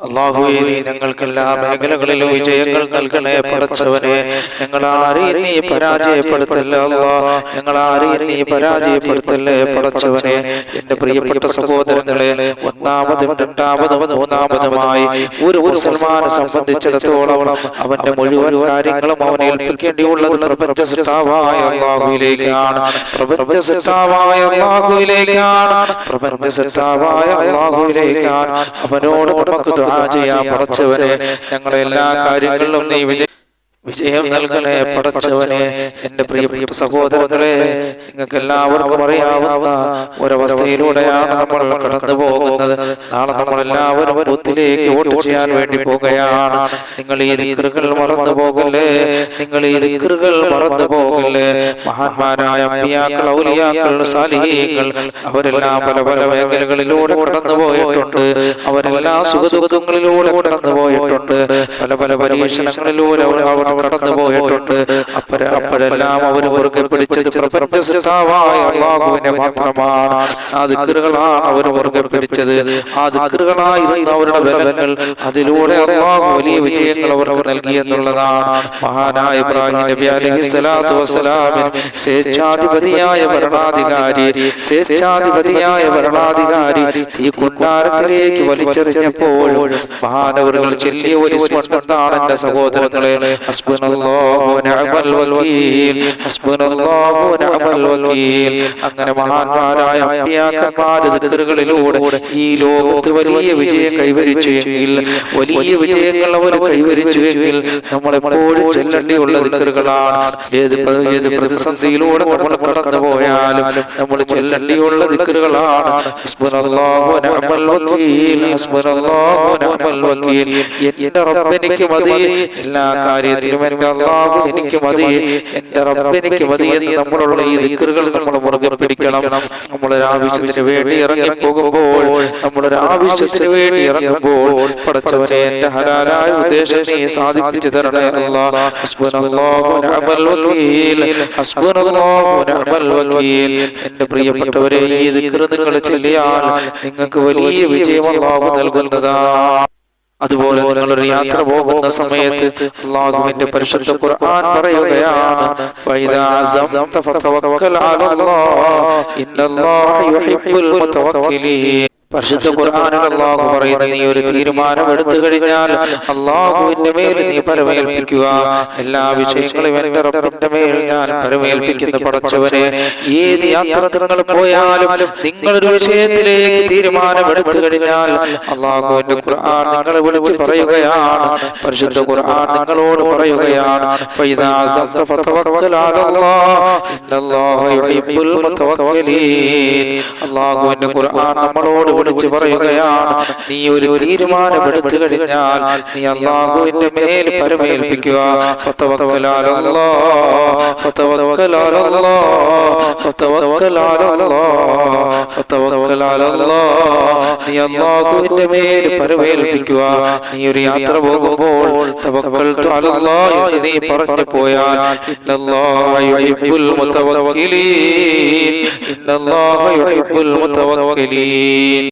അള്ളാഹുവേ നീ ഞങ്ങൾക്ക് എല്ലാ മേഖലകളിലും വിജയങ്ങൾ നൽകണേ പടച്ചവനെ ഞങ്ങൾ ആരെയും നീ പരാജയപ്പെടുത്തല്ലേ ഞങ്ങൾ ആരെയും നീ പരാജയപ്പെടുത്തല്ലേ പടച്ചവനെ എന്റെ പ്രിയപ്പെട്ട സഹോദരങ്ങളെ ഒന്നാമതും രണ്ടാമതും മൂന്നാമതുമായി ഒരു മുസൽമാനെ സംബന്ധിച്ചിടത്തോളം അവന്റെ മുഴുവൻ കാര്യങ്ങളും അവനെ ഏൽപ്പിക്കേണ്ടിയുള്ളത് പ്രപഞ്ച സൃഷ്ടാവായ അള്ളാഹുവിലേക്കാണ്. പ്രപഞ്ച സൃഷ്ടാവായ അള്ളാഹുവിലേക്കാണ്. പ്രപഞ്ച സൃഷ്ടാവായ അള്ളാഹുവിലേക്കാണ്. അവനോട് നമുക്ക് ദുആ ചെയ്യാൻ പടച്ചവനെ ഞങ്ങളെ എല്ലാ കാര്യങ്ങളിലും നീ വിജയ വിജയം നൽകണേ പടച്ചവനെ എന്റെ പ്രിയപ്പെട്ട സഹോദരങ്ങളെ നിങ്ങൾക്ക് എല്ലാവർക്കും അറിയാവുന്ന ഒരവസ്ഥയിലൂടെയാണ് നമ്മൾ കടന്നു പോകുന്നത് നാളെ നമ്മൾ എല്ലാവരും ബൂത്തിലേക്ക് വോട്ട് ചെയ്യാൻ വേണ്ടി പോകുകയാണ്. നിങ്ങൾ ഈ ദിക്കറുകൾ മറന്നു പോകല്ലേ? നിങ്ങൾ ഈ ദിക്കറുകൾ മറന്നു പോകല്ലേ? മഹാന്മാരായ അമ്പിയാക്കൾ ഔലിയാക്കൾ സാലിഹികൾ അവരെല്ലാം പല പല മേഖലകളിലൂടെ കടന്നു പോയിട്ടുണ്ട്. അവരെല്ലാം സുഖദുഃഖങ്ങളിലൂടെ കടന്നു പോയിട്ടുണ്ട്. പല പല പരീക്ഷണങ്ങളിലൂടെ അവർ അവർ കടന്നു പോയിട്ടുണ്ട്. അപ്പോഴെല്ലാം അവർ മുറുകെ പിടിച്ചത് പ്രപഞ്ച സൃഷ്ടാവായ അള്ളാഹുവിനെ മാത്രമാണ്. ആ ദിക്കറുകളാണ് അവർ മുറുകെ പിടിച്ചത്. ആ ദിക്കറുകളായിരുന്ന അവരുടെ ബലങ്ങൾ അതിലൂടെ അള്ളാഹു വലിയ വിജയങ്ങൾ അവർക്ക് നൽകി എന്നുള്ളതാണ് മഹാനായ ഇബ്രാഹിം നബി അലൈഹി സ്വലാത്തു വസ്സലാമിൻ സ്വേച്ഛാധിപതിയായ ഭരണാധികാരി സ്വേച്ഛാധിപതിയായ ഭരണാധികാരി ഈ കുണ്ടാരത്തിലേക്ക് വലിച്ചെറിഞ്ഞപ്പോൾ മഹാനവറുകൾ ചെല്ലിയ ഒരു സ്വർണത്താണ് എന്റെ സഹോദരങ്ങളെ ഹസ്ബുനല്ലാഹു الوكيل حسبنا الله ونعم الوكيل അങ്ങനെ മഹാന്മാരായ അമ്പിയാക്കന്മാരുടെ ദിക്റുകളിലൂടെ ഈ ലോകത്ത് വലിയ വിജയം കൈവരിച്ചു എങ്കിൽ വലിയ വിജയങ്ങൾ അവർ കൈവരിച്ചു എങ്കിൽ നമ്മൾ എപ്പോഴും ചെല്ലണ്ടിയുള്ള ദിക്റുകളാണ്. ഏത് ഏത് പ്രതിസന്ധിയിലൂടെ നമ്മൾ കടന്നു നമ്മൾ ചൊല്ലേണ്ടിയുള്ള മതി എല്ലാ എനിക്ക് മതി മതി എന്ന് നമ്മളുള്ള ഈ ദിക്കറുകൾ നമ്മൾ മുറുകെ പിടിക്കണം. നമ്മളൊരു ആവശ്യത്തിന് വേണ്ടി ഇറങ്ങി പോകുമ്പോൾ നമ്മളൊരു ആവശ്യത്തിന് വേണ്ടി ഇറങ്ങുമ്പോൾ പടച്ചവനെ എന്റെ ഹലാലായ ഉദ്ദേശം സാധിപ്പിച്ചു തരണേ അള്ളാഹ് ഹസ്ബുനല്ലാഹു വനിഅമൽ വകീൽ ഹസ്ബുനല്ലാഹു വനിഅമൽ വകീൽ എന്റെ പ്രിയപ്പെട്ടവരെ ഈ ദിക്കറ് നിങ്ങൾ ചൊല്ലിയാൽ നിങ്ങൾക്ക് വലിയ വിജയം അള്ളാഹു നൽകുന്നതാണ് അതുപോലെ നിങ്ങളൊരു യാത്ര പോകുന്ന സമയത്ത് അള്ളാഹുവിന്റെ പരിശുദ്ധ ഖുർആൻ പറയുകയാണ് ഫൈദാ പരിശുദ്ധ ഖുർആനിൽ അള്ളാഹു പറയുന്നു നീ ഒരു തീരുമാനം എടുത്തു കഴിഞ്ഞാൽ അള്ളാഹുവിന്റെ മേൽ നീ പരമേൽപ്പിക്കുക. എല്ലാ വിഷയങ്ങളും എന്റെ റബ്ബിന്റെ മേൽ ഞാൻ പരമേൽപ്പിക്കുന്ന പടച്ചവനെ ഏത് യാത്ര നിങ്ങൾ പോയാലും നിങ്ങളൊരു വിഷയത്തിലേക്ക് തീരുമാനം എടുത്തു കഴിഞ്ഞാൽ അള്ളാഹുവിന്റെ ഖുർആൻ നിങ്ങളെ വിളിച്ച് പറയുകയാണ്. പരിശുദ്ധ ഖുർആൻ നിങ്ങളോട് പറയുകയാണ്. അള്ളാഹുവിന്റെ ഖുർആൻ നമ്മളോട് വിളിച്ച് പറയുകയാണ് നീ ഒരു തീരുമാനം എടുത്തു കഴിഞ്ഞാൽ നീ അള്ളാഹുവിന്റെ മേൽ പരമേൽപ്പിക്കുക. നീ അള്ളാഹുവിന്റെ മേൽ പരമേൽപ്പിക്കുക. നീ ഒരു യാത്ര പോകുമ്പോൾ നീ പറഞ്ഞു പോയാൽ ഇന്നല്ലാഹ യുഹിബ്ബുൽ മുതവക്കിലീൻ ഇന്നല്ലാഹ യുഹിബ്ബുൽ മുതവക്കിലീൻ.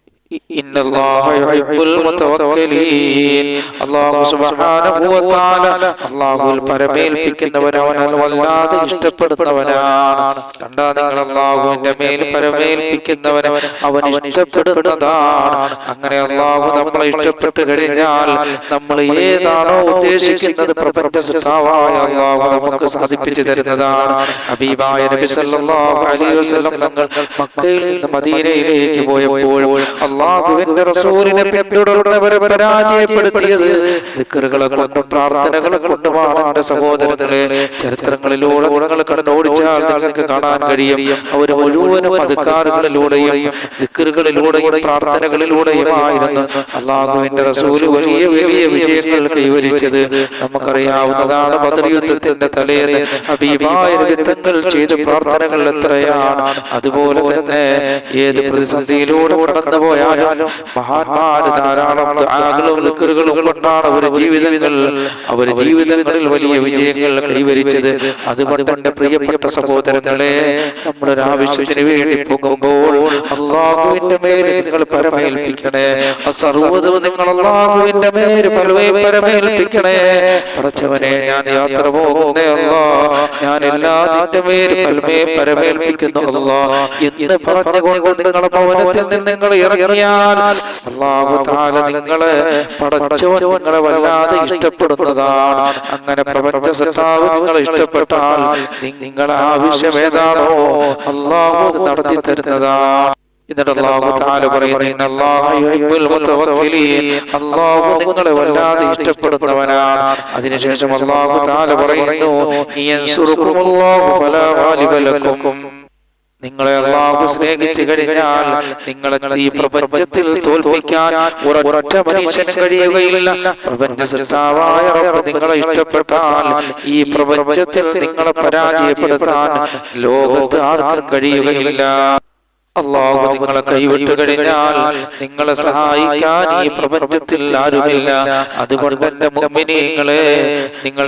إن الله يحب المتوكلين الله سبحانه وتعالى അള്ളാഹുൽ പരമേൽപ്പിക്കുന്നവനവനാൽ വല്ലാതെ ഇഷ്ടപ്പെടുന്നവനാണ് കണ്ടാ നിങ്ങൾ അള്ളാഹുവിന്റെ മേൽ പരമേൽപ്പിക്കുന്നവൻ അവൻ ഇഷ്ടപ്പെടുന്നതാണ് അങ്ങനെ അള്ളാഹു നമ്മളെ ഇഷ്ടപ്പെട്ട് കഴിഞ്ഞാൽ നമ്മൾ ഏതാണോ ഉദ്ദേശിക്കുന്നത് പ്രപഞ്ച സൃഷ്ടാവായ അള്ളാഹു നമുക്ക് സാധിപ്പിച്ചു തരുന്നതാണ് ഹബീബായ നബി സല്ലല്ലാഹു അലൈഹി വസല്ലം തങ്ങൾ മക്കയിൽ നിന്ന് മദീനയിലേക്ക് പോയപ്പോൾ അള്ളാഹുവിന്റെ റസൂലിനെ പിന്തുടർന്നവരെ പരാജയപ്പെടുത്തിയത് ദിക്റുകളെ കൊണ്ടും പ്രാർത്ഥനകളെ കൊണ്ടുമാണ് എന്റെ സഹോദരങ്ങളെ. ചരിത്രങ്ങളിലൂടെ നിങ്ങൾ കണ്ടോടിച്ചാൽ നിങ്ങൾക്ക് കാണാൻ കഴിയും. അവർ മുഴുവനും അധികാരങ്ങളിലൂടെയും ദിക്റുകളിലൂടെയും പ്രാർത്ഥനകളിലൂടെയുമായിരുന്നു. അള്ളാഹുവിന്റെ റസൂൽ വലിയ വലിയ വിജയങ്ങൾ കൈവരിച്ചത് നമുക്കറിയാവുന്നതാണ് ബദർ യുദ്ധത്തിന്റെ തലേന്ന്. ഹബീബായ വിധങ്ങൾ ചെയ്ത പ്രാർത്ഥനകൾ എത്രയാണ്? അതുപോലെ തന്നെ ഏത് പ്രതിസന്ധിയിലൂടെ കടന്നു പോയാലും മഹാന്മാര് ധാരാളം ദുആകളും ദിക്റുകളും കൊണ്ടാണ് അവരുടെ ജീവിതങ്ങൾ അവരുടെ ജീവിതങ്ങളിൽ വലിയ വിജയങ്ങൾ കൈവരിച്ചത് അതുകൊണ്ട് പ്രിയപ്പെട്ട സഹോദരങ്ങളെ നമ്മളൊരു ആവശ്യത്തിന് വേണ്ടി പോകുമ്പോൾ അള്ളാഹുവിന്റെ മേലെ നിങ്ങൾ പരമേൽപ്പിക്കണേ. ആ സർവതും നിങ്ങൾ അള്ളാഹുവിന്റെ മേൽ പലവേ പരമേൽപ്പിക്കണേ. പറച്ചവനെ ഞാൻ യാത്ര പോകുന്നേ അല്ലാ ഞാൻ എല്ലാ നിന്റെ മേൽ പലമേ പരമേൽപ്പിക്കുന്നു അല്ലാ എന്ന് പറഞ്ഞുകൊണ്ട് നിങ്ങളുടെ ഭവനത്തിൽ നിന്ന് നിങ്ങൾ ഇറങ്ങിയാൽ അള്ളാഹു താല നിങ്ങളെ പടച്ചവൻ നിങ്ങളെ വല്ലാതെ ഇഷ്ടപ്പെടുന്നതാണ്. അങ്ങനെ പ്രപഞ്ച സത്താവ് നിങ്ങളെ ഇഷ്ടപ്പെട്ടാൽ നിങ്ങളെ ആവശ്യം ഏതാണോ അള്ളാഹു നടത്തി തരുന്നതാണ്. അള്ളാഹു നിങ്ങളെ വല്ലാതെ ഇഷ്ടപ്പെടുന്നവനാണ്. അതിനുശേഷം അള്ളാഹു താല പറയുന്നു നിങ്ങളെ അള്ളാഹു സ്നേഹിച്ചു കഴിഞ്ഞാൽ നിങ്ങളെ ഈ പ്രപഞ്ചത്തിൽ തോൽപ്പിക്കാൻ ഒരൊറ്റ മനുഷ്യന് കഴിയുകയില്ല. പ്രപഞ്ച സൃഷ്ടാവായ നിങ്ങളെ ഇഷ്ടപ്പെട്ടാൽ ഈ പ്രപഞ്ചത്തിൽ നിങ്ങളെ പരാജയപ്പെടുത്താൻ ലോകത്ത് ആർക്കും കഴിയുകയില്ല. അള്ളാഹു നിങ്ങളെ കൈവിട്ട് കഴിഞ്ഞാൽ നിങ്ങളെ സഹായിക്കാൻ ഈ പ്രപഞ്ചത്തിൽ ആരുമില്ല. അതുകൊണ്ട് എന്റെ മുഅ്മിനീങ്ങളെ നിങ്ങൾ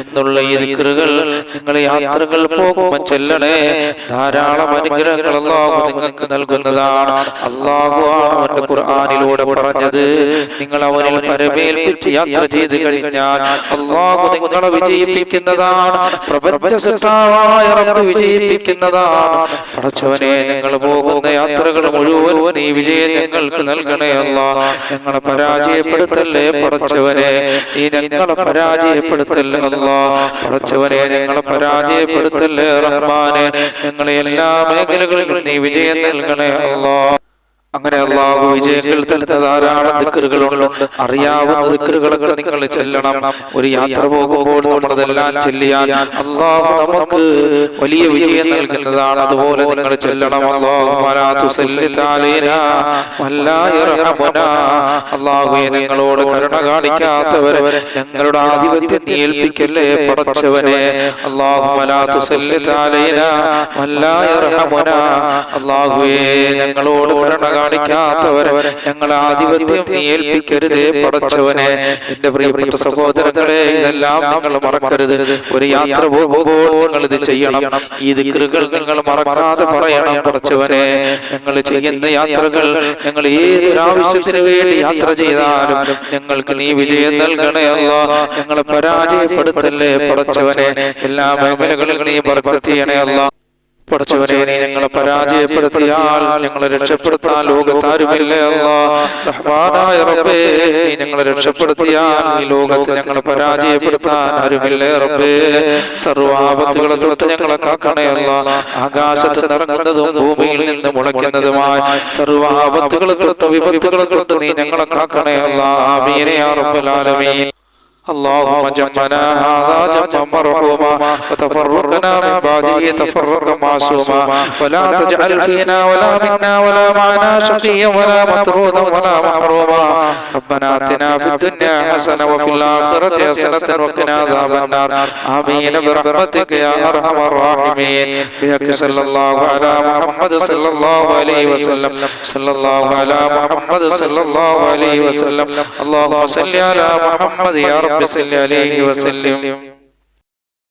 എന്നുള്ള എതിക്കറുകൾ നിങ്ങൾ യാത്രകൾ പോകുമ്പോൾ ചെല്ലണേ. ധാരാളം അനുഗ്രഹങ്ങൾ അള്ളാഹു നിങ്ങൾക്ക് നൽകുന്നതാണ്. അള്ളാഹു ആണ് അവന്റെ ഖുർആനിലൂടെ പറഞ്ഞത്. നിങ്ങൾ അവനിൽ പരമേൽപ്പിച്ച് യാത്ര ചെയ്ത് കഴിഞ്ഞാൽ അള്ളാഹു നിങ്ങളെ വിജയിപ്പിക്കുന്നതാണ്. പ്രപഞ്ച സൃഷ്ടാവായ റബ്ബ് വിജയിപ്പിക്കുന്നതാണ്. പടച്ചവനെ ഞങ്ങൾ പോകുന്ന യാത്രകൾ മുഴുവൻ നീ വിജയം ഞങ്ങൾക്ക് നൽകണേ അല്ല. ഞങ്ങളെ പരാജയപ്പെടുത്തല്ലേ പടച്ചവനെ? നീ ഞങ്ങളെ പരാജയപ്പെടുത്തല്ലേ അല്ല. പടച്ചവനെ ഞങ്ങളെ പരാജയപ്പെടുത്തല്ലേ റഹ്മാനെ? ഞങ്ങളെ എല്ലാ മേഖലകളിലും നീ വിജയം നൽകണേ അല്ലാ. അങ്ങനെ അള്ളാഹു വിജയങ്ങൾ തന്നെ ധാരാളം ദിക്കറുകളുണ്ട്. അറിയാവുന്ന ദിക്കറുകളൊക്കെ നിങ്ങൾ ചെല്ലണം. ഒരു യാത്ര പോകുമ്പോൾ നമ്മളതെല്ലാം ചെല്ലിയാൽ അള്ളാഹു നമുക്ക് വലിയ വിജയം നൽകുന്നതാണ്. അതുപോലെ നിങ്ങൾ ചെല്ലണം. അള്ളാഹുയെ ഞങ്ങളോട് കരുണ കാണിക്കാത്തവരെ ഞങ്ങളുടെ ആധിപത്യം ഏൽപ്പിക്കല്ലേ പടച്ചവനെ? അള്ളാഹു അള്ളാഹുയെ ഞങ്ങളോട് കരുണ കാണിക്കാത്തവരെ ഞങ്ങൾ ആധിപത്യം നീ ഏൽപ്പിക്കരുതേ പടച്ചവനെ. എന്റെ പ്രിയപ്പെട്ട സഹോദരങ്ങളെ ഇതെല്ലാം നിങ്ങൾ മറക്കരുത്. ഒരു യാത്ര പോകുമ്പോൾ നിങ്ങൾ ഇത് ചെയ്യണം. ഈ ദിക്കൃകൾ നിങ്ങൾ മറക്കാതെ പറയണം പടച്ചവനെ. ഞങ്ങൾ ചെയ്യുന്ന യാത്രകൾ ഞങ്ങൾ ഏതൊരാവശ്യത്തിന് വേണ്ടി യാത്ര ചെയ്താലും ഞങ്ങൾക്ക് നീ വിജയം നൽകണേ അല്ല. ഞങ്ങളെ പരാജയപ്പെടുത്തല്ലേ പടച്ചവനെ. എല്ലാ മേഖലകളിൽ നീ ബർക്കത്ത് അല്ല. പടച്ചവനെ നീ ഞങ്ങളെ പരാജയപ്പെടുത്തിയാൽ ഞങ്ങളെ രക്ഷപ്പെടുത്താൻ ലോകത്താരുമില്ലേ റഹ്മാനായ റബ്ബേ നീ ഞങ്ങളെ രക്ഷപ്പെടുത്തിയാൽ ഈ ലോകത്ത് ഞങ്ങളെ പരാജയപ്പെടുത്താൻ ആരുമില്ലേ റബ്ബേ. സർവാപത്തുകളെ തൊട്ട് ഞങ്ങളെ കാക്കണേ അല്ല. ആകാശത്ത് നിറങ്ങുന്നതും ഭൂമിയിൽ നിന്ന് മുളയ്ക്കുന്നതുമായ സർവാപത്തുകളെ തൊട്ട് വിപത്തുകളെ തൊട്ട് നീ ഞങ്ങളെ കാക്കണേ അല്ല. ആമീനെ യാ റബ്ബൽ ആലമീൻ. اللهم جمعنا هذا جمعا مرحوما. وتفرقنا من بعده تفرقا معصوما. ولا تجعل فينا ولا منا ولا معنا شقيا ولا مطرودا ولا محروما ربنا آتنا في الدنيا حسنة وفي الآخرة حسنة وقنا عذاب النار. آمين. برحمتك يا أرحم الراحمين. بحق صلى الله على محمد صلى الله عليه وسلم. صلى الله على محمد صلى الله عليه وسلم. اللهم صل على محمد يا رب صل عليه وسلم